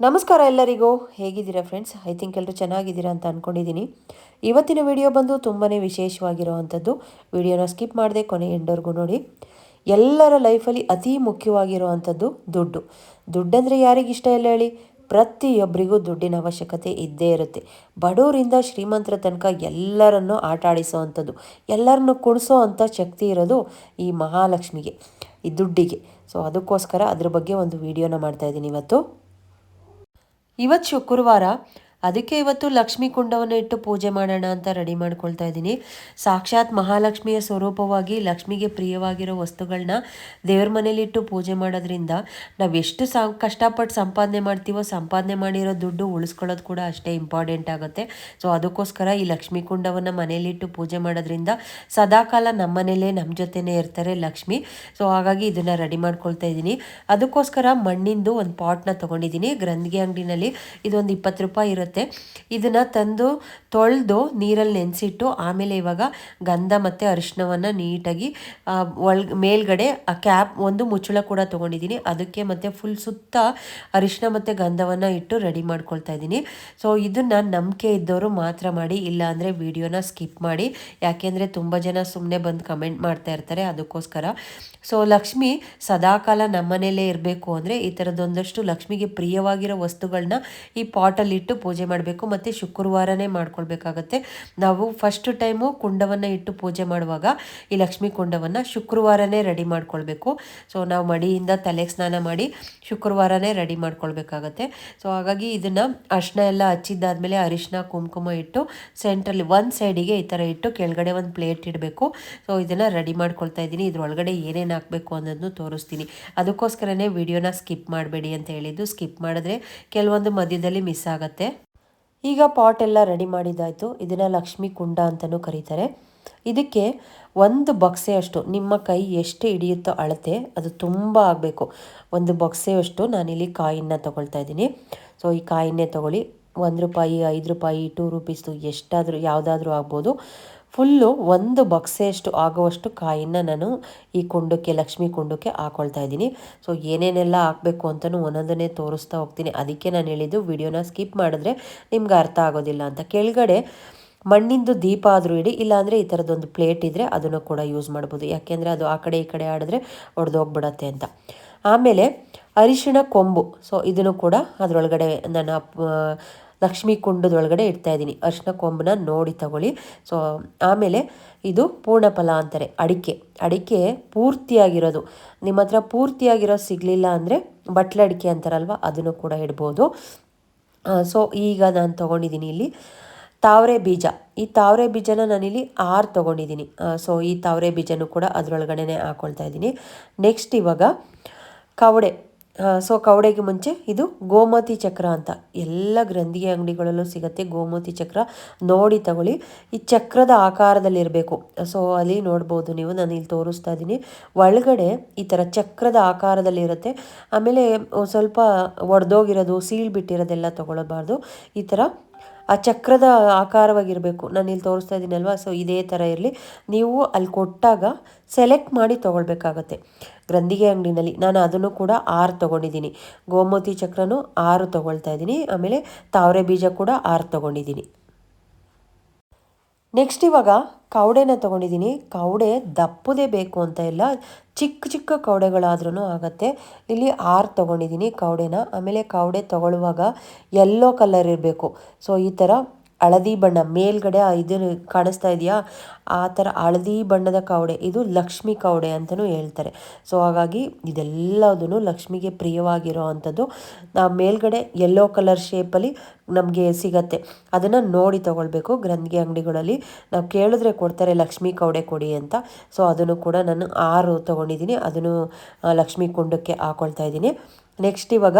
ನಮಸ್ಕಾರ ಎಲ್ಲರಿಗೂ. ಹೇಗಿದ್ದೀರಾ ಫ್ರೆಂಡ್ಸ್ ಐ ಥಿಂಕ್ ಎಲ್ಲರೂ ಚೆನ್ನಾಗಿದ್ದೀರಾ ಅಂತ ಅಂದ್ಕೊಂಡಿದ್ದೀನಿ ಇವತ್ತಿನ ವಿಡಿಯೋ ಬಂದು ತುಂಬಾ ವಿಶೇಷವಾಗಿರುವಂಥದ್ದು. ವಿಡಿಯೋನ ಸ್ಕಿಪ್ ಮಾಡದೆ ಕೊನೆ ಎಂಡೋರ್ಗೂ ನೋಡಿ. ಎಲ್ಲರ ಲೈಫಲ್ಲಿ ಅತಿ ಮುಖ್ಯವಾಗಿರುವಂಥದ್ದು ದುಡ್ಡು. ದುಡ್ಡಂದರೆ ಯಾರಿಗಿಷ್ಟ ಇಲ್ಲ ಹೇಳಿ? ಪ್ರತಿಯೊಬ್ಬರಿಗೂ ದುಡ್ಡಿನ ಅವಶ್ಯಕತೆ ಇದ್ದೇ ಇರುತ್ತೆ. ಬಡವರಿಂದ ಶ್ರೀಮಂತರ ತನಕ ಎಲ್ಲರನ್ನು ಆಟ ಆಡಿಸೋವಂಥದ್ದು ಎಲ್ಲರನ್ನು ಕುಣಿಸೋ ಅಂಥ ಶಕ್ತಿ ಇರೋದು ಈ ಮಹಾಲಕ್ಷ್ಮಿಗೆ, ಈ ದುಡ್ಡಿಗೆ. ಸೊ ಅದಕ್ಕೋಸ್ಕರ ಅದ್ರ ಬಗ್ಗೆ ಒಂದು ವಿಡಿಯೋನ ಮಾಡ್ತಾ ಇದ್ದೀನಿ ಇವತ್ತು. ಇವತ್ತು ಶುಕ್ರವಾರ ಅದಕ್ಕೆ ಇವತ್ತು ಲಕ್ಷ್ಮೀ ಕುಂಡವನ್ನು ಇಟ್ಟು ಪೂಜೆ ಮಾಡೋಣ ಅಂತ ರೆಡಿ ಮಾಡ್ಕೊಳ್ತಾ ಇದ್ದೀನಿ. ಸಾಕ್ಷಾತ್ ಮಹಾಲಕ್ಷ್ಮಿಯ ಸ್ವರೂಪವಾಗಿ ಲಕ್ಷ್ಮಿಗೆ ಪ್ರಿಯವಾಗಿರೋ ವಸ್ತುಗಳನ್ನ ದೇವ್ರ ಮನೇಲಿಟ್ಟು ಪೂಜೆ ಮಾಡೋದ್ರಿಂದ ನಾವು ಎಷ್ಟು ಸಾ, ಕಷ್ಟಪಟ್ಟು ಸಂಪಾದನೆ ಮಾಡ್ತೀವೋ ಸಂಪಾದನೆ ಮಾಡಿರೋ ದುಡ್ಡು ಉಳಿಸ್ಕೊಳ್ಳೋದು ಕೂಡ ಅಷ್ಟೇ ಇಂಪಾರ್ಟೆಂಟ್ ಆಗುತ್ತೆ. ಸೊ ಅದಕ್ಕೋಸ್ಕರ ಈ ಲಕ್ಷ್ಮೀ ಕುಂಡವನ್ನು ಮನೇಲಿಟ್ಟು ಪೂಜೆ ಮಾಡೋದ್ರಿಂದ ಸದಾಕಾಲ ನಮ್ಮ ಮನೇಲೇ ನಮ್ಮ ಜೊತೆನೇ ಇರ್ತಾರೆ ಲಕ್ಷ್ಮಿ. ಸೊ ಹಾಗಾಗಿ ಇದನ್ನು ರೆಡಿ ಮಾಡ್ಕೊಳ್ತಾ ಇದ್ದೀನಿ. ಅದಕ್ಕೋಸ್ಕರ ಮಣ್ಣಿಂದು ಒಂದು ಪಾಟ್ನ ತೊಗೊಂಡಿದ್ದೀನಿ. ಗ್ರಂಥಿಗೆ ಅಂಗಡಿನಲ್ಲಿ ಇದೊಂದು ಇಪ್ಪತ್ತು ರೂಪಾಯಿ ಇರುತ್ತೆ. ಇದನ್ನು ತಂದು, ತೊಳೆದು ನೀರಲ್ಲಿ ನೆನೆಸಿಟ್ಟು, ಆಮೇಲೆ ಇವಾಗ ಗಂಧ ಮತ್ತು ಅರಿಶಿನವನ್ನು ನೀಟಾಗಿ ಒಳ್ ಮೇಲ್ಗಡೆ ಆ ಕ್ಯಾಪ್ ಒಂದು ಮುಚ್ಚಳ ಕೂಡ ತೊಗೊಂಡಿದ್ದೀನಿ. ಅದಕ್ಕೆ ಮತ್ತು ಫುಲ್ ಸುತ್ತ ಅರಿಶಿನ ಮತ್ತು ಗಂಧವನ್ನು ಇಟ್ಟು ರೆಡಿ ಮಾಡ್ಕೊಳ್ತಾ ಇದ್ದೀನಿ. ಸೊ ಇದನ್ನು ನಂಬಿಕೆ ಇದ್ದವರು ಮಾತ್ರ ಮಾಡಿ ಇಲ್ಲಾಂದರೆ ವಿಡಿಯೋನ ಸ್ಕಿಪ್ ಮಾಡಿ. ಯಾಕೆಂದರೆ ತುಂಬ ಜನ ಸುಮ್ಮನೆ ಬಂದು ಕಮೆಂಟ್ ಮಾಡ್ತಾ ಇರ್ತಾರೆ, ಅದಕ್ಕೋಸ್ಕರ. ಸೊ ಲಕ್ಷ್ಮಿ ಸದಾಕಾಲ ನಮ್ಮನೇಲೇ ಇರಬೇಕು ಅಂದರೆ ಈ ಥರದೊಂದಷ್ಟು ಲಕ್ಷ್ಮಿಗೆ ಪ್ರಿಯವಾಗಿರೋ ವಸ್ತುಗಳನ್ನ ಈ ಪಾಟಲ್ಲಿಟ್ಟು ಪೂಜೆ ಮಾಡಬೇಕು ಮತ್ತು ಶುಕ್ರವಾರನೇ ಮಾಡ್ಕೊಳ್ಬೇಕಾಗತ್ತೆ. ನಾವು ಫಸ್ಟ್ ಟೈಮು ಕುಂಡವನ್ನು ಇಟ್ಟು ಪೂಜೆ ಮಾಡುವಾಗ ಈ ಲಕ್ಷ್ಮಿ ಕುಂಡವನ್ನು ಶುಕ್ರವಾರನೇ ರೆಡಿ ಮಾಡ್ಕೊಳ್ಬೇಕು. ಸೊ ನಾವು ಮಡಿಯಿಂದ ತಲೆಗೆ ಸ್ನಾನ ಮಾಡಿ ಶುಕ್ರವಾರನೇ ರೆಡಿ ಮಾಡ್ಕೊಳ್ಬೇಕಾಗತ್ತೆ. ಸೊ ಹಾಗಾಗಿ ಇದನ್ನು ಅರ್ಶಿನ ಎಲ್ಲ ಹಚ್ಚಿದ್ದಾದಮೇಲೆ ಅರಿಶಿನ ಕುಂಕುಮ ಇಟ್ಟು ಸೆಂಟ್ರಲ್ಲಿ ಒಂದು ಸೈಡಿಗೆ ಈ ಥರ ಇಟ್ಟು ಕೆಳಗಡೆ ಒಂದು ಪ್ಲೇಟ್ ಇಡಬೇಕು. ಸೊ ಇದನ್ನು ರೆಡಿ ಮಾಡ್ಕೊಳ್ತಾ ಇದ್ದೀನಿ. ಇದ್ರೊಳಗಡೆ ಏನೇನು ಹಾಕಬೇಕು ಅನ್ನೋದನ್ನು ತೋರಿಸ್ತೀನಿ. ಅದಕ್ಕೋಸ್ಕರನೇ ವಿಡಿಯೋನ ಸ್ಕಿಪ್ ಮಾಡಬೇಡಿ ಅಂತ ಹೇಳಿದ್ದು. ಸ್ಕಿಪ್ ಮಾಡಿದ್ರೆ ಕೆಲವೊಂದು ಮಧ್ಯದಲ್ಲಿ ಮಿಸ್ ಆಗುತ್ತೆ. ಈಗ ಪಾಟ್ ಎಲ್ಲ ರೆಡಿ ಮಾಡಿದ್ದಾಯಿತು. ಇದನ್ನು ಲಕ್ಷ್ಮಿ ಕುಂಡ ಅಂತಲೂ ಕರೀತಾರೆ. ಇದಕ್ಕೆ ಒಂದು ಬಕ್ಸೆಯಷ್ಟು ನಿಮ್ಮ ಕೈ ಎಷ್ಟು ಹಿಡಿಯುತ್ತೋ ಅಳತೆ, ಅದು ತುಂಬ ಆಗಬೇಕು. ಒಂದು ಬಕ್ಸೆಯಷ್ಟು ನಾನಿಲ್ಲಿ ಕಾಯಿನ ತೊಗೊಳ್ತಾ ಇದ್ದೀನಿ. ಸೊ ಈ ಕಾಯಿನೇ ತೊಗೊಳ್ಳಿ. ಒಂದು ರೂಪಾಯಿ, ಐದು ರೂಪಾಯಿ, ಟೂ ರುಪೀಸ್ದು ಎಷ್ಟಾದರೂ, ಯಾವುದಾದ್ರೂ ಆಗ್ಬೋದು. ಫುಲ್ಲು ಒಂದು ಬಕ್ಸೆಯಷ್ಟು ಆಗುವಷ್ಟು ಕಾಯಿನ ನಾನು ಈ ಕುಂಡಕ್ಕೆ, ಲಕ್ಷ್ಮಿ ಕುಂಡಕ್ಕೆ ಹಾಕೊಳ್ತಾ ಇದ್ದೀನಿ. ಸೊ ಏನೇನೆಲ್ಲ ಹಾಕಬೇಕು ಅಂತಲೂ ಒಂದೊಂದನ್ನೇ ತೋರಿಸ್ತಾ ಹೋಗ್ತೀನಿ. ಅದಕ್ಕೆ ನಾನು ಹೇಳಿದ್ದು ವಿಡಿಯೋನ ಸ್ಕಿಪ್ ಮಾಡಿದ್ರೆ ನಿಮ್ಗೆ ಅರ್ಥ ಆಗೋದಿಲ್ಲ ಅಂತ. ಕೆಳಗಡೆ ಮಣ್ಣಿಂದು ದೀಪ ಆದರೂ ಇಡಿ, ಇಲ್ಲಾಂದರೆ ಈ ಥರದೊಂದು ಪ್ಲೇಟ್ ಇದ್ದರೆ ಅದನ್ನು ಕೂಡ ಯೂಸ್ ಮಾಡ್ಬೋದು. ಯಾಕೆಂದರೆ ಅದು ಆ ಕಡೆ ಈ ಕಡೆ ಆಡಿದ್ರೆ ಒಡೆದೋಗ್ಬಿಡತ್ತೆ ಅಂತ. ಆಮೇಲೆ ಅರಿಶಿಣ ಕೊಂಬು. ಸೊ ಇದನ್ನು ಕೂಡ ಅದರೊಳಗಡೆ ನಾನು ಲಕ್ಷ್ಮೀ ಕುಂಡದೊಳಗಡೆ ಇಡ್ತಾ ಇದ್ದೀನಿ. ಅರಿಶಿನ ಕೊಂಬನ್ನ ನೋಡಿ ತಗೊಳ್ಳಿ. ಸೊ ಆಮೇಲೆ ಇದು ಪೂರ್ಣಫಲ ಅಂತಾರೆ, ಅಡಿಕೆ. ಅಡಿಕೆ ಪೂರ್ತಿಯಾಗಿರೋದು. ನಿಮ್ಮ ಹತ್ರ ಪೂರ್ತಿಯಾಗಿರೋದು ಸಿಗಲಿಲ್ಲ ಅಂದರೆ ಬಟ್ಲೆ ಅಡಿಕೆ ಅಂತಾರಲ್ವ, ಅದನ್ನು ಕೂಡ ಇಡ್ಬೋದು. ಸೊ ಈಗ ನಾನು ತೊಗೊಂಡಿದ್ದೀನಿ ಇಲ್ಲಿ ತಾವರೆ ಬೀಜ. ಈ ತಾವರೆ ಬೀಜನ ನಾನಿಲ್ಲಿ ಆರು ತೊಗೊಂಡಿದ್ದೀನಿ. ಸೊ ಈ ತಾವರೆ ಬೀಜನೂ ಕೂಡ ಅದರೊಳಗಡೆ ಹಾಕ್ಕೊಳ್ತಾ ಇದ್ದೀನಿ. ನೆಕ್ಸ್ಟ್ ಇವಾಗ ಕವಡೆ. ಸೊ ಕವಡೆಗೆ ಮುಂಚೆ ಇದು ಗೋಮತಿ ಚಕ್ರ ಅಂತ. ಎಲ್ಲ ಗ್ರಂಥಿಗೆ ಅಂಗಡಿಗಳಲ್ಲೂ ಸಿಗುತ್ತೆ ಗೋಮತಿ ಚಕ್ರ. ನೋಡಿ ತಗೊಳ್ಳಿ. ಈ ಚಕ್ರದ ಆಕಾರದಲ್ಲಿರಬೇಕು ಸೊ ಅಲ್ಲಿ ನೋಡ್ಬೋದು ನೀವು, ನಾನು ಇಲ್ಲಿ ತೋರಿಸ್ತಾ ಇದ್ದೀನಿ. ಒಳಗಡೆ ಈ ಥರ ಚಕ್ರದ ಆಕಾರದಲ್ಲಿರುತ್ತೆ ಆಮೇಲೆ, ಸ್ವಲ್ಪ ಒಡೆದೋಗಿರೋದು ಸೀಳ್ ಬಿಟ್ಟಿರೋದೆಲ್ಲ ತೊಗೊಳಬಾರ್ದು ಈ ಥರ ಆ ಚಕ್ರದ ಆಕಾರವಾಗಿರಬೇಕು. ನಾನು ಇಲ್ಲಿ ತೋರಿಸ್ತಾ ಇದ್ದೀನಲ್ವ? ಸೊ ಇದೇ ಥರ ಇರಲಿ. ನೀವು ಅಲ್ಲಿ ಕೊಟ್ಟಾಗ ಸೆಲೆಕ್ಟ್ ಮಾಡಿ ತೊಗೊಳ್ಬೇಕಾಗತ್ತೆ. ಗ್ರಂಥಿಗೆ ಅಂಗಡಿನಲ್ಲಿ ನಾನು ಅದನ್ನು ಕೂಡ ಆರು ತೊಗೊಂಡಿದ್ದೀನಿ. ಗೋಮತಿ ಚಕ್ರನೂ ಆರು ತೊಗೊಳ್ತಾ ಇದ್ದೀನಿ. ಆಮೇಲೆ ತಾವರೆ ಬೀಜ ಕೂಡ ಆರು ತೊಗೊಂಡಿದ್ದೀನಿ. ನೆಕ್ಸ್ಟ್ ಇವಾಗ ಕವಡೆನ ತೊಗೊಂಡಿದ್ದೀನಿ. ಕವಡೆ ದಪ್ಪದೇ ಬೇಕು ಅಂತ ಇಲ್ಲ. ಚಿಕ್ಕ ಚಿಕ್ಕ ಕವಡೆಗಳಾದ್ರೂ ಆಗುತ್ತೆ. ಇಲ್ಲಿ ಆರು ತೊಗೊಂಡಿದ್ದೀನಿ ಕವಡೆನ ಆಮೇಲೆ ಕವಡೆ ತೊಗೊಳ್ಳುವಾಗ ಯೆಲ್ಲೋ ಕಲರ್ ಇರಬೇಕು. ಸೊ ಈ ಥರ ಹಳದಿ ಬಣ್ಣ ಮೇಲ್ಗಡೆ ಇದು ಕಾಣಿಸ್ತಾ ಇದೆಯಾ? ಆ ಥರ ಹಳದಿ ಬಣ್ಣದ ಕವಡೆ. ಇದು ಲಕ್ಷ್ಮಿ ಕವಡೆ ಅಂತಲೂ ಹೇಳ್ತಾರೆ. ಸೊ, ಹಾಗಾಗಿ ಇದೆಲ್ಲದೂ ಲಕ್ಷ್ಮಿಗೆ ಪ್ರಿಯವಾಗಿರೋ ಅಂಥದ್ದು. ನಾವು ಮೇಲ್ಗಡೆ ಯೆಲ್ಲೋ ಕಲರ್ ಶೇಪಲ್ಲಿ ನಮಗೆ ಸಿಗತ್ತೆ. ಅದನ್ನು ನೋಡಿ ತೊಗೊಳ್ಬೇಕು ಗ್ರಂಥಿಗೆ ಅಂಗಡಿಗಳಲ್ಲಿ. ನಾವು ಕೇಳಿದ್ರೆ ಕೊಡ್ತಾರೆ, ಲಕ್ಷ್ಮಿ ಕವಡೆ ಕೊಡಿ ಅಂತ. ಸೊ, ಅದನ್ನು ಕೂಡ ನಾನು ಆರು ತೊಗೊಂಡಿದ್ದೀನಿ. ಅದನ್ನು ಲಕ್ಷ್ಮಿ ಕುಂಡಕ್ಕೆ ಹಾಕೊಳ್ತಾ ಇದ್ದೀನಿ. ನೆಕ್ಸ್ಟ್ ಇವಾಗ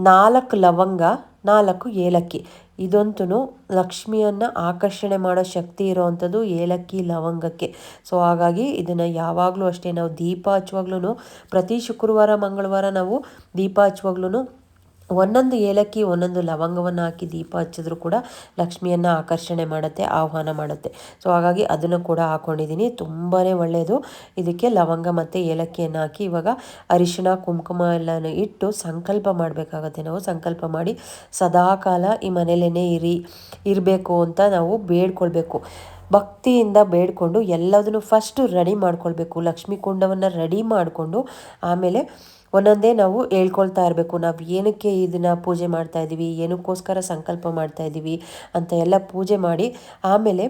ನಾಲ್ಕು ಲವಂಗ, ನಾಲ್ಕು ಏಲಕ್ಕಿ. ಇದಂತೂ ಲಕ್ಷ್ಮಿಯನ್ನು ಆಕರ್ಷಣೆ ಮಾಡೋ ಶಕ್ತಿ ಇರೋವಂಥದ್ದು ಏಲಕ್ಕಿ ಲವಂಗಕ್ಕೆ. ಸೊ ಹಾಗಾಗಿ ಇದನ್ನು ಯಾವಾಗಲೂ ಅಷ್ಟೇ, ನಾವು ದೀಪ ಹಚ್ಚುವಾಗ್ಲೂ ಪ್ರತಿ ಶುಕ್ರವಾರ, ಮಂಗಳವಾರ ನಾವು ದೀಪ ಹಚ್ಚುವಾಗ್ಲೂ ಒಂದೊಂದು ಏಲಕ್ಕಿ, ಒಂದೊಂದು ಲವಂಗವನ್ನು ಹಾಕಿ ದೀಪ ಹಚ್ಚಿದ್ರು ಕೂಡ ಲಕ್ಷ್ಮಿಯನ್ನು ಆಕರ್ಷಣೆ ಮಾಡುತ್ತೆ, ಆಹ್ವಾನ ಮಾಡುತ್ತೆ. ಸೊ ಹಾಗಾಗಿ ಅದನ್ನು ಕೂಡ ಹಾಕ್ಕೊಂಡಿದ್ದೀನಿ ತುಂಬಾ ಒಳ್ಳೆಯದು ಇದಕ್ಕೆ ಲವಂಗ ಮತ್ತು ಏಲಕ್ಕಿಯನ್ನು ಹಾಕಿ ಇವಾಗ ಅರಿಶಿಣ, ಕುಂಕುಮ ಎಲ್ಲನೂ ಇಟ್ಟು ಸಂಕಲ್ಪ ಮಾಡಬೇಕಾಗತ್ತೆ ನಾವು. ಸಂಕಲ್ಪ ಮಾಡಿ ಸದಾಕಾಲ ಈ ಮನೇಲೇ ಇರಿ, ಇರಬೇಕು ಅಂತ ನಾವು ಬೇಡ್ಕೊಳ್ಬೇಕು. ಭಕ್ತಿಯಿಂದ ಬೇಡಿಕೊಂಡು ಎಲ್ಲದನ್ನು ಫಸ್ಟು ರೆಡಿ ಮಾಡ್ಕೊಳ್ಬೇಕು. ಲಕ್ಷ್ಮೀ ಕುಂಡವನ್ನು ರೆಡಿ ಮಾಡಿಕೊಂಡು ಆಮೇಲೆ ಒಂದೊಂದೇ ನಾವು ಹೇಳ್ಕೊಳ್ತಾ ಇರಬೇಕು. ನಾವು ಏನಕ್ಕೆ ಇದನ್ನು ಪೂಜೆ ಮಾಡ್ತಾ ಇದ್ದೀವಿ, ಏನಕ್ಕೋಸ್ಕರ ಸಂಕಲ್ಪ ಮಾಡ್ತಾ ಇದ್ದೀವಿ ಅಂತ ಎಲ್ಲ ಪೂಜೆ ಮಾಡಿ ಆಮೇಲೆ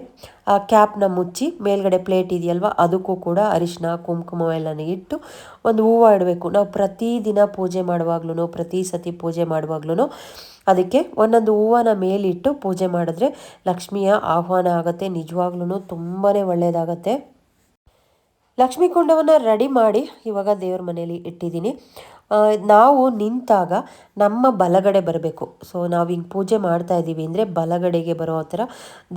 ಆ ಕ್ಯಾಪ್ನ ಮುಚ್ಚಿ ಮೇಲ್ಗಡೆ ಪ್ಲೇಟ್ ಇದೆಯಲ್ವ, ಅದಕ್ಕೂ ಕೂಡ ಅರಿಶಿನ ಕುಂಕುಮ ಎಲ್ಲನೂ ಇಟ್ಟು ಒಂದು ಹೂವು ಇಡಬೇಕು. ನಾವು ಪ್ರತಿದಿನ ಪೂಜೆ ಮಾಡುವಾಗ್ಲೂ ಪ್ರತಿ ಸತಿ ಪೂಜೆ ಮಾಡುವಾಗ್ಲೂ ಅದಕ್ಕೆ ಒಂದೊಂದು ಹೂವನ ಮೇಲಿಟ್ಟು ಪೂಜೆ ಮಾಡಿದ್ರೆ ಲಕ್ಷ್ಮಿಯ ಆಹ್ವಾನ ಆಗುತ್ತೆ ನಿಜವಾಗ್ಲೂ ತುಂಬಾ ಒಳ್ಳೆಯದಾಗತ್ತೆ ಲಕ್ಷ್ಮೀ ಕುಂಡವನ್ನು ರೆಡಿ ಮಾಡಿ ಇವಾಗ ದೇವ್ರ ಮನೆಯಲ್ಲಿ ಇಟ್ಟಿದ್ದೀನಿ. ನಾವು ನಿಂತಾಗ ನಮ್ಮ ಬಲಗಡೆ ಬರಬೇಕು. ಸೊ ನಾವು ಹಿಂಗೆ ಪೂಜೆ ಮಾಡ್ತಾ ಇದ್ದೀವಿ ಅಂದರೆ ಬಲಗಡೆಗೆ ಬರೋ ಥರ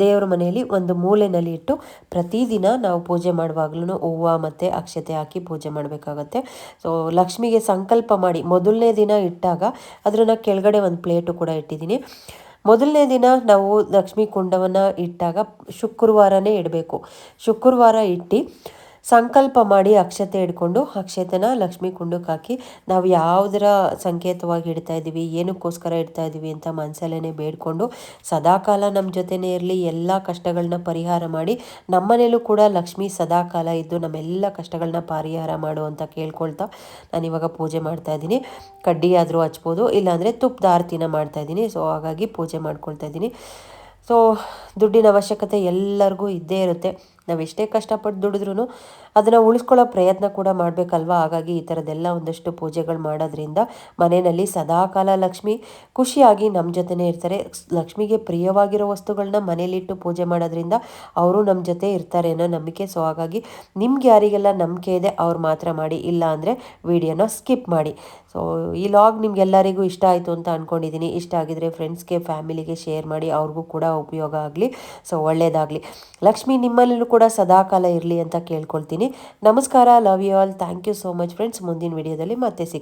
ದೇವರ ಮನೆಯಲ್ಲಿ ಒಂದು ಮೂಲೆಯಲ್ಲಿ ಇಟ್ಟು ಪ್ರತಿದಿನ ನಾವು ಪೂಜೆ ಮಾಡುವಾಗ್ಲೂ ಹೂವು ಮತ್ತು ಅಕ್ಷತೆ ಹಾಕಿ ಪೂಜೆ ಮಾಡಬೇಕಾಗತ್ತೆ. ಸೊ ಲಕ್ಷ್ಮಿಗೆ ಸಂಕಲ್ಪ ಮಾಡಿ ಮೊದಲನೇ ದಿನ ಇಟ್ಟಾಗ ಅದನ್ನು ಕೆಳಗಡೆ ಒಂದು ಪ್ಲೇಟು ಕೂಡ ಇಟ್ಟಿದ್ದೀನಿ. ಮೊದಲನೇ ದಿನ ನಾವು ಲಕ್ಷ್ಮೀ ಕುಂಡವನ್ನು ಇಟ್ಟಾಗ ಶುಕ್ರವಾರನೇ ಇಡಬೇಕು. ಶುಕ್ರವಾರ ಇಟ್ಟು ಸಂಕಲ್ಪ ಮಾಡಿ ಅಕ್ಷತೆ ಹಿಡ್ಕೊಂಡು ಅಕ್ಷತೆನ ಲಕ್ಷ್ಮಿ ಕುಂಡಕ್ಕೆ ಹಾಕಿ ನಾವು ಯಾವುದರ ಸಂಕೇತವಾಗಿ ಇಡ್ತಾ ಇದ್ದೀವಿ ಏನಕ್ಕೋಸ್ಕರ ಇಡ್ತಾ ಇದ್ದೀವಿ ಅಂತ ಮನಸಲ್ಲೇ ಬೇಡ್ಕೊಂಡು ಸದಾಕಾಲ ನಮ್ಮ ಜೊತೆನೇ ಇರಲಿ, ಎಲ್ಲ ಕಷ್ಟಗಳನ್ನ ಪರಿಹಾರ ಮಾಡಿ ನಮ್ಮನೇಲೂ ಕೂಡ ಲಕ್ಷ್ಮಿ ಸದಾಕಾಲ ಇದ್ದು ನಮ್ಮೆಲ್ಲ ಕಷ್ಟಗಳನ್ನ ಪರಿಹಾರ ಮಾಡು ಅಂತ ಕೇಳ್ಕೊಳ್ತಾ ನಾನು ಇವಾಗ ಪೂಜೆ ಮಾಡ್ತಾ ಇದ್ದೀನಿ ಕಡ್ಡಿ ಆದರೂ ಹಚ್ಬೋದು, ಇಲ್ಲಾಂದರೆ ತುಪ್ಪದ ಆರತಿನ ಮಾಡ್ತಾ ಇದ್ದೀನಿ ಸೊ ಹಾಗಾಗಿ ಪೂಜೆ ಮಾಡ್ಕೊಳ್ತಾ ಇದ್ದೀನಿ ಸೊ ದುಡ್ಡಿನ ಅವಶ್ಯಕತೆ ಎಲ್ಲರಿಗೂ ಇದ್ದೇ ಇರುತ್ತೆ. ನಾವು ಕಷ್ಟಪಟ್ಟು ದುಡಿದ್ರೂ ಅದನ್ನು ಉಳಿಸ್ಕೊಳ್ಳೋ ಪ್ರಯತ್ನ ಕೂಡ ಮಾಡಬೇಕಲ್ವ? ಹಾಗಾಗಿ ಈ ಥರದ್ದೆಲ್ಲ ಒಂದಷ್ಟು ಪೂಜೆಗಳು ಮಾಡೋದ್ರಿಂದ ಮನೆಯಲ್ಲಿ ಸದಾಕಾಲ ಲಕ್ಷ್ಮಿ ಖುಷಿಯಾಗಿ ನಮ್ಮ ಜೊತೆನೇ ಇರ್ತಾರೆ. ಲಕ್ಷ್ಮಿಗೆ ಪ್ರಿಯವಾಗಿರೋ ವಸ್ತುಗಳನ್ನ ಮನೇಲಿಟ್ಟು ಪೂಜೆ ಮಾಡೋದ್ರಿಂದ ಅವರು ನಮ್ಮ ಜೊತೆ ಇರ್ತಾರೆ ಅನ್ನೋ ನಂಬಿಕೆ. ಸೊ ಹಾಗಾಗಿ ನಿಮ್ಗೆ ಯಾರಿಗೆಲ್ಲ ನಂಬಿಕೆ ಇದೆ ಅವ್ರು ಮಾತ್ರ ಮಾಡಿ, ಇಲ್ಲ ಅಂದರೆ ವಿಡಿಯೋನ ಸ್ಕಿಪ್ ಮಾಡಿ. ಸೊ ಈ ಲಾಗ್ ನಿಮ್ಗೆಲ್ಲರಿಗೂ ಇಷ್ಟ ಆಯಿತು ಅಂತ ಅಂದ್ಕೊಂಡಿದ್ದೀನಿ ಇಷ್ಟ ಆಗಿದರೆ ಫ್ರೆಂಡ್ಸ್ಗೆ ಫ್ಯಾಮಿಲಿಗೆ ಶೇರ್ ಮಾಡಿ, ಅವ್ರಿಗೂ ಕೂಡ ಉಪಯೋಗ ಆಗಲಿ. ಸೊ ಒಳ್ಳೆಯದಾಗಲಿ ಲಕ್ಷ್ಮಿ ನಿಮ್ಮಲ್ಲೂ ಕೂಡ ಸದಾಕಾಲ ಇರಲಿ ಅಂತ ಕೇಳ್ಕೊಳ್ತೀನಿ. ನಮಸ್ಕಾರ love you all thank you so much friends ಮುಂದಿನ ವಿಡಿಯೋದಲ್ಲಿ ಮತ್ತೆ ಸಿಗ್